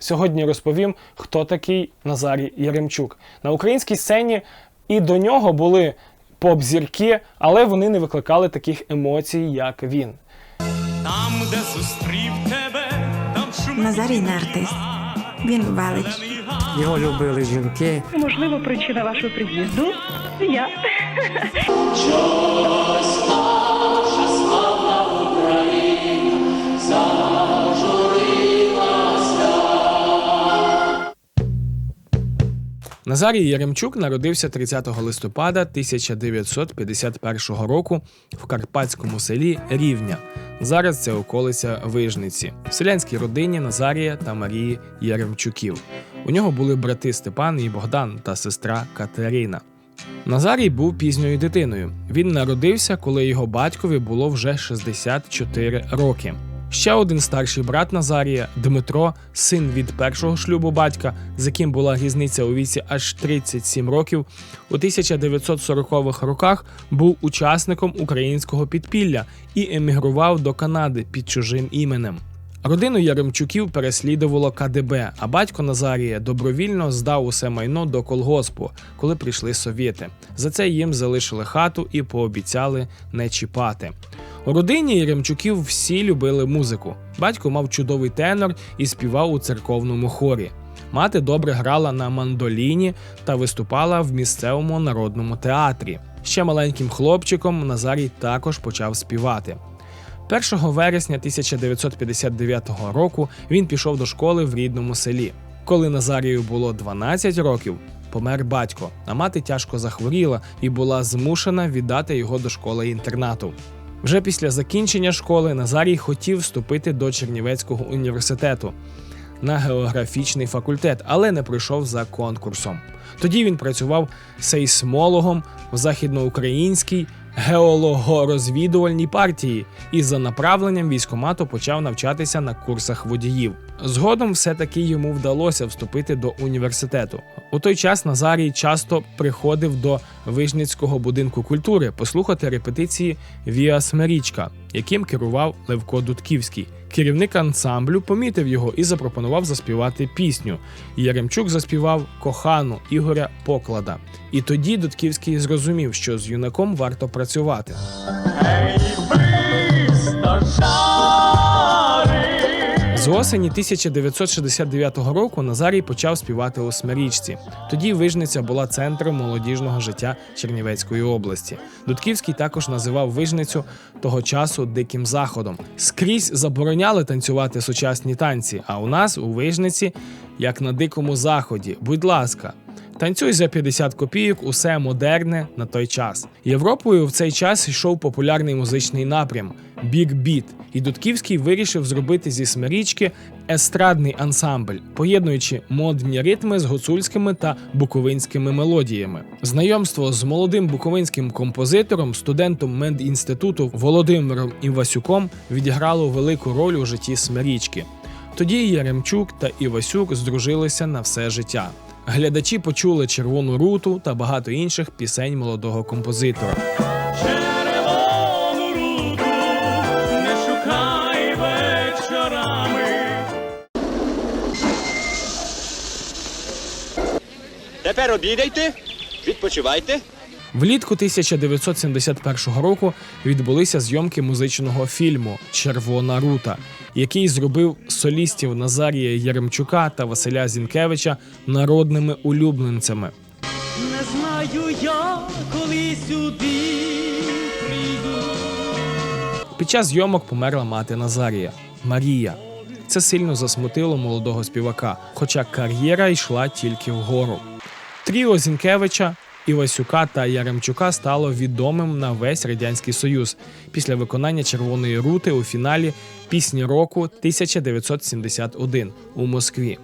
Сьогодні розповім, хто такий Назарій Яремчук. На українській сцені і до нього були поп-зірки, але вони не викликали таких емоцій, як він. Там, де зустрів тебе, там шумить Назарій не артист. Він велич. Його любили жінки. Можливо, причина вашого приїзду я. Назарій Яремчук народився 30 листопада 1951 року в карпатському селі Рівня. Зараз це околиця Вижниці, в селянській родині Назарія та Марії Яремчуків. У нього були брати Степан і Богдан та сестра Катерина. Назарій був пізньою дитиною. Він народився, коли його батькові було вже 64 роки. Ще один старший брат Назарія, Дмитро, син від першого шлюбу батька, з яким була різниця у віці аж 37 років, у 1940-х роках був учасником українського підпілля і емігрував до Канади під чужим іменем. Родину Яремчуків переслідувало КДБ, а батько Назарія добровільно здав усе майно до колгоспу, коли прийшли совєти. За це їм залишили хату і пообіцяли не чіпати. У родині Яремчуків всі любили музику. Батько мав чудовий тенор і співав у церковному хорі. Мати добре грала на мандоліні та виступала в місцевому народному театрі. Ще маленьким хлопчиком Назарій також почав співати. 1 вересня 1959 року він пішов до школи в рідному селі. Коли Назарію було 12 років, помер батько, а мати тяжко захворіла і була змушена віддати його до школи інтернату. Вже після закінчення школи Назарій хотів вступити до Чернівецького університету на географічний факультет, але не пройшов за конкурсом. Тоді він працював сейсмологом в західноукраїнській геологорозвідувальній партії і за направленням військомату почав навчатися на курсах водіїв. Згодом все-таки йому вдалося вступити до університету. У той час Назарій часто приходив до Вижницького будинку культури послухати репетиції Віа Смерічка, яким керував Левко Дудківський. Керівник ансамблю помітив його і запропонував заспівати пісню. Яремчук заспівав кохану Ігоря Поклада. І тоді Дудківський зрозумів, що з юнаком варто працювати. З осені 1969 року Назарій почав співати у Смирічці. Тоді Вижниця була центром молодіжного життя Чернівецької області. Дудківський також називав Вижницю того часу диким заходом. Скрізь забороняли танцювати сучасні танці. А у нас у Вижниці, як на дикому заході, будь ласка. Танцюй за 50 копійок, усе модерне на той час. Європою в цей час йшов популярний музичний напрям Біг Біт, і Дудківський вирішив зробити зі смирічки естрадний ансамбль, поєднуючи модні ритми з гуцульськими та буковинськими мелодіями. Знайомство з молодим буковинським композитором, студентом медінституту Володимиром Івасюком відіграло велику роль у житті смирічки. Тоді Яремчук та Івасюк здружилися на все життя. Глядачі почули червону руту та багато інших пісень молодого композитора. червону не шукай вечорами. Тепер обідайте, відпочивайте. Влітку 1971 року відбулися зйомки музичного фільму Червона рута, який зробив солістів Назарія Яремчука та Василя Зінкевича народними улюбленцями. Не знаю я, коли сюди прийду. Під час зйомок померла мати Назарія Марія. Це сильно засмутило молодого співака, хоча кар'єра йшла тільки вгору. Тріо Зінкевича, Івасюка та Яремчука стало відомим на весь радянський союз після виконання червоної рути у фіналі пісні року 1971 у Москві.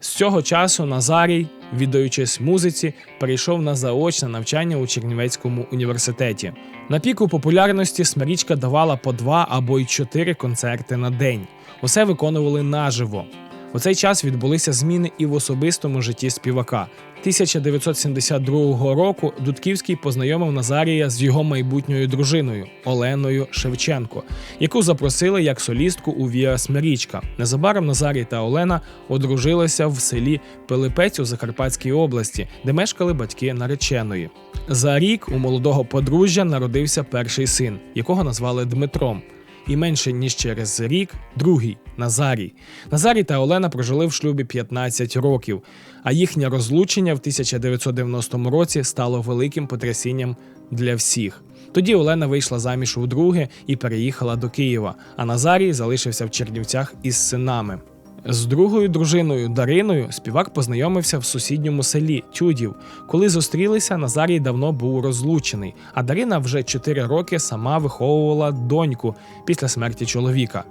З цього часу Назарій, віддаючись музиці, перейшов на заочне навчання у Чернівецькому університеті. На піку популярності Смирічка давала по два або й чотири концерти на день. Усе виконували наживо. У цей час відбулися зміни і в особистому житті співака. 1972 року Дудківський познайомив Назарія з його майбутньою дружиною Оленою Шевченко, яку запросили як солістку у Віа Смирічка. Незабаром Назарій та Олена одружилися в селі Пилипець у Закарпатській області, де мешкали батьки нареченої. За рік у молодого подружжя народився перший син, якого назвали Дмитром. І менше ніж через рік другий Назарій. Назарій та Олена прожили в шлюбі 15 років, а їхнє розлучення в 1990 році стало великим потрясінням для всіх. Тоді Олена вийшла заміж удруге і переїхала до Києва, а Назарій залишився в Чернівцях із синами. З другою дружиною Дариною співак познайомився в сусідньому селі Тюдів. Коли зустрілися, Назарій давно був розлучений, а Дарина вже 4 роки сама виховувала доньку після смерті чоловіка.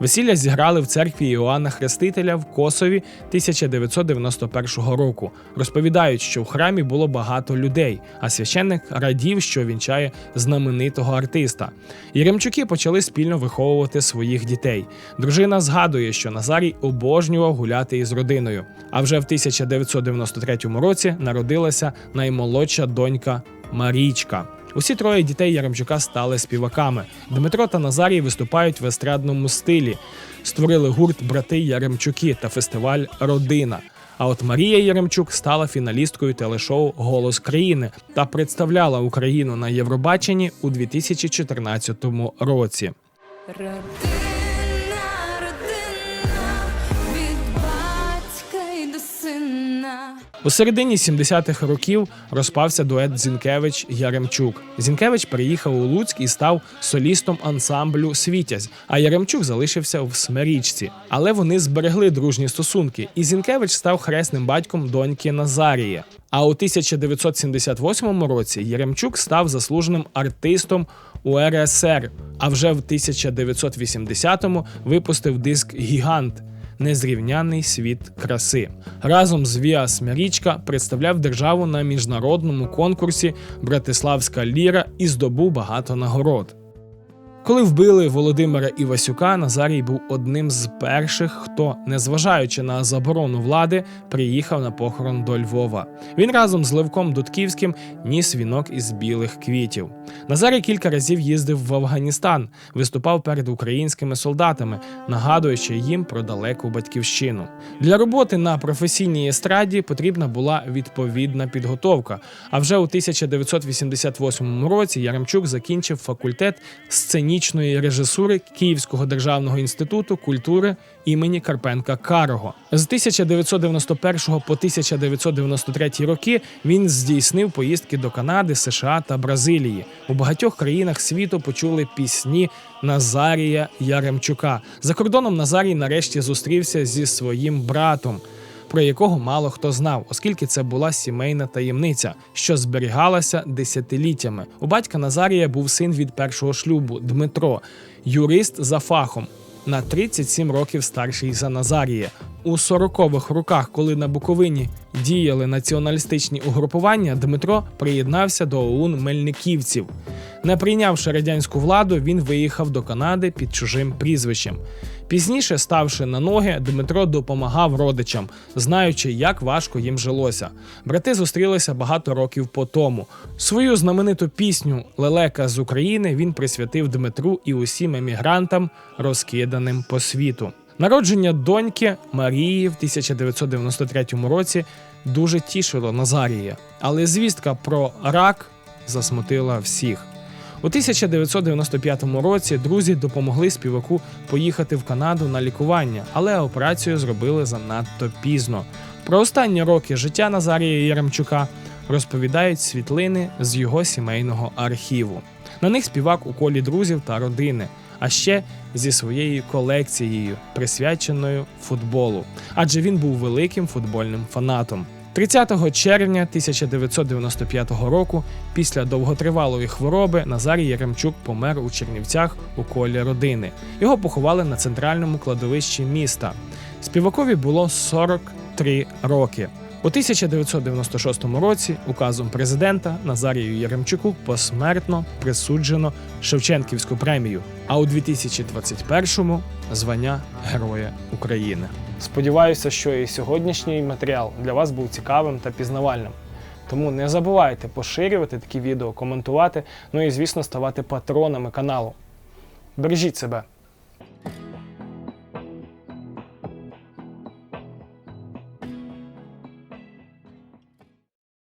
Весілля зіграли в церкві Іоанна Хрестителя в Косові 1991 року. Розповідають, що в храмі було багато людей, а священник радів, що вінчає знаменитого артиста. Єремчуки почали спільно виховувати своїх дітей. Дружина згадує, що Назарій обожнював гуляти із родиною. А вже в 1993 році народилася наймолодша донька Марічка. Усі троє дітей Яремчука стали співаками. Дмитро та Назарій виступають в естрадному стилі, створили гурт Брати Яремчуки та фестиваль Родина. А от Марія Яремчук стала фіналісткою телешоу Голос країни та представляла Україну на Євробаченні у 2014 році. У середині 70-х років розпався дует Зінкевич Яремчук. Зінкевич переїхав у Луцьк і став солістом ансамблю Світязь, а Яремчук залишився в Смирічці. Але вони зберегли дружні стосунки, і Зінкевич став хресним батьком доньки Назарія. А у 1978 році Яремчук став заслуженим артистом УРСР. А вже в 1980-му випустив диск Гігант. Незрівняний світ краси разом з Віа Смирічка представляв державу на міжнародному конкурсі Братиславська ліра і здобув багато нагород. Коли вбили Володимира Івасюка, Назарій був одним з перших, хто, незважаючи на заборону влади, приїхав на похорон до Львова. Він разом з Левком Дудківським ніс вінок із білих квітів. Назарій кілька разів їздив в Афганістан, виступав перед українськими солдатами, нагадуючи їм про далеку батьківщину. Для роботи на професійній естраді потрібна була відповідна підготовка. А вже у 1988 році Яремчук закінчив факультет сценічної режисури Київського державного інституту культури імені Карпенка Карого. З 1991 по 1993 роки він здійснив поїздки до Канади, США та Бразилії. У багатьох країнах світу почули пісні Назарія Яремчука. За кордоном Назарій нарешті зустрівся зі своїм братом. Про якого мало хто знав, оскільки це була сімейна таємниця, що зберігалася десятиліттями. У батька Назарія був син від першого шлюбу Дмитро, юрист за фахом, на 37 років старший за Назарія. У 40-х роках, коли на Буковині діяли націоналістичні угрупування, Дмитро приєднався до ОУН Мельниківців. Не прийнявши радянську владу, він виїхав до Канади під чужим прізвищем. Пізніше, ставши на ноги, Дмитро допомагав родичам, знаючи, як важко їм жилося. Брати зустрілися багато років по тому. Свою знамениту пісню Лелека з України він присвятив Дмитру і усім емігрантам, розкиданим по світу. Народження доньки Марії в 1993 році дуже тішило Назарія, але звістка про рак засмутила всіх. У 1995 році друзі допомогли співаку поїхати в Канаду на лікування, але операцію зробили занадто пізно. Про останні роки життя Назарія Яремчука розповідають світлини з його сімейного архіву. На них співак у колі друзів та родини, а ще зі своєю колекцією, присвяченою футболу, адже він був великим футбольним фанатом. 30 червня 1995 року, після довготривалої хвороби, Назарій Яремчук помер у Чернівцях у колі родини. Його поховали на центральному кладовищі міста. Співакові було 43 роки. У 1996 році указом президента Назарію Яремчуку посмертно присуджено Шевченківську премію, а у 2021-му звання Героя України. Сподіваюся, що і сьогоднішній матеріал для вас був цікавим та пізнавальним. Тому не забувайте поширювати такі відео, коментувати, ну і звісно ставати патронами каналу. Бережіть себе.